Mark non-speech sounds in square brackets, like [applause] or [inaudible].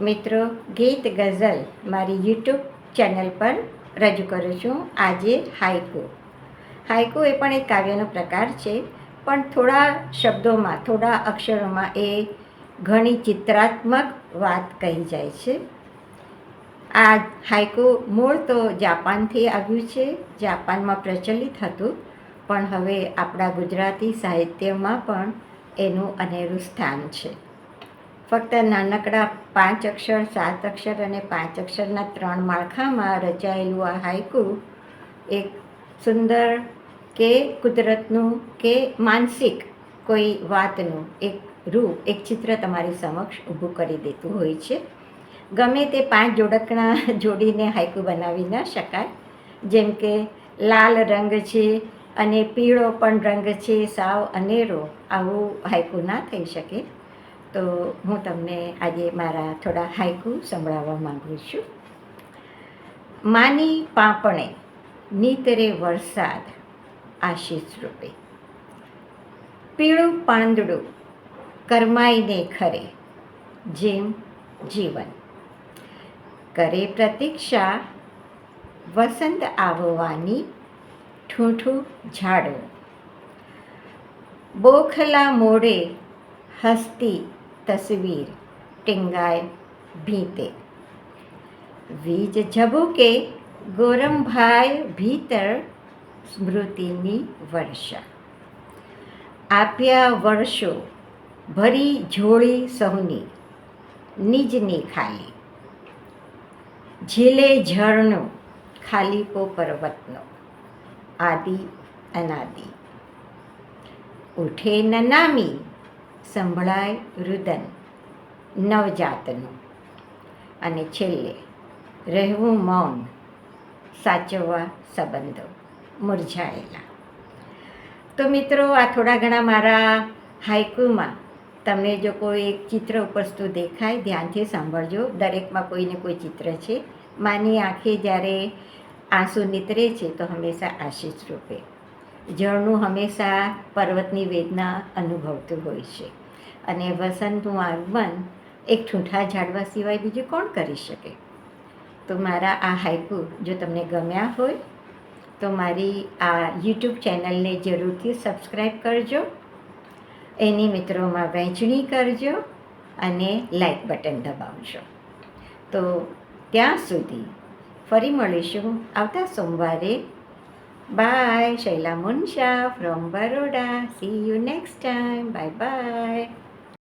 મિત્રો, ગીત ગઝલ મારી યુટ્યુબ ચેનલ પર રજૂ કરું છું આજે હાઇકુ હાઇકુ એ પણ એક કાવ્યનો પ્રકાર છે, પણ થોડા શબ્દોમાં, થોડા અક્ષરોમાં એ ઘણી ચિત્રાત્મક વાત કહી જાય છે. આ હાઇકુ મૂળ તો જાપાનથી આવ્યું છે, જાપાનમાં પ્રચલિત હતું, પણ હવે આપણા ગુજરાતી સાહિત્યમાં પણ એનું અનેરું સ્થાન છે. ફક્ત નાનકડા પાંચ અક્ષર, સાત અક્ષર અને પાંચ અક્ષરના ત્રણ માળખામાં રચાયેલું આ હાઈકુ એક સુંદર કે કુદરતનું કે માનસિક કોઈ વાતનું એક રૂપ, એક ચિત્ર તમારી સમક્ષ ઊભું કરી દેતું હોય છે. ગમે તે પાંચ જોડકણા [laughs] જોડીને હાઈકુ બનાવી ન શકાય. જેમ કે લાલ રંગ છે અને પીળો પણ રંગ છે, સાવ અનેરો આવું હાઈકુ ના થઈ શકે. તો હું તમને આજે મારા થોડા હાઈકુ સંભળાવવા માંગુ છું. માની પાપણે નીતરે વરસાદ આશીષ રૂપે. પીળું પાંદડું કરમાઈને ખરે જેમ જીવન. કરે પ્રતીક્ષા વસંત આવવાની ઠૂઠું ઝાડો બોખલા મોડે હસતી તસવીર ટીંગાય ભીતે વીજ ઝબુકે ગોરમભાઈ ભીતર સ્મૃતિની વર્ષા આપ્યા વર્ષો ભરી ઝોળી સૌની નિજની ખાલી ઝીલે ઝરણો ખાલીપો પર્વતનો આદિ અનાદિ ઉઠે નનામી સંભળાય રુદન, નવજાતનું. અને છેલ્લે, રહેવું મૌન, સાચવવા સંબંધો મુરઝાયેલા તો મિત્રો, આ થોડા ઘણા મારા હાઈકુમાં તમને જો કોઈ એક ચિત્ર ઉપસતું દેખાય, ધ્યાનથી સાંભળજો. દરેકમાં કોઈને કોઈ ચિત્ર છે. માની આંખે જ્યારે આંસુ નીતરે છે, તો હંમેશા આશીષ રૂપે. જળનું હંમેશા પર્વતની વેદના અનુભવતું હોય છે. અને વસંતનું આગમન એક ઠૂંઠા ઝાડવા સિવાય બીજું કોણ કરી શકે? તો મારા આ હાઈકુ જો તમને ગમ્યા હોય, તો મારી આ યુટ્યુબ ચેનલને જરૂરથી સબસ્ક્રાઈબ કરજો. એની મિત્રોમાં વહેંચણી કરજો અને લાઈક બટન દબાવજો. તો ત્યાં સુધી ફરી મળીશું આવતા સોમવારે Bye, Shaila Munsha from Baroda. See you next time. Bye bye.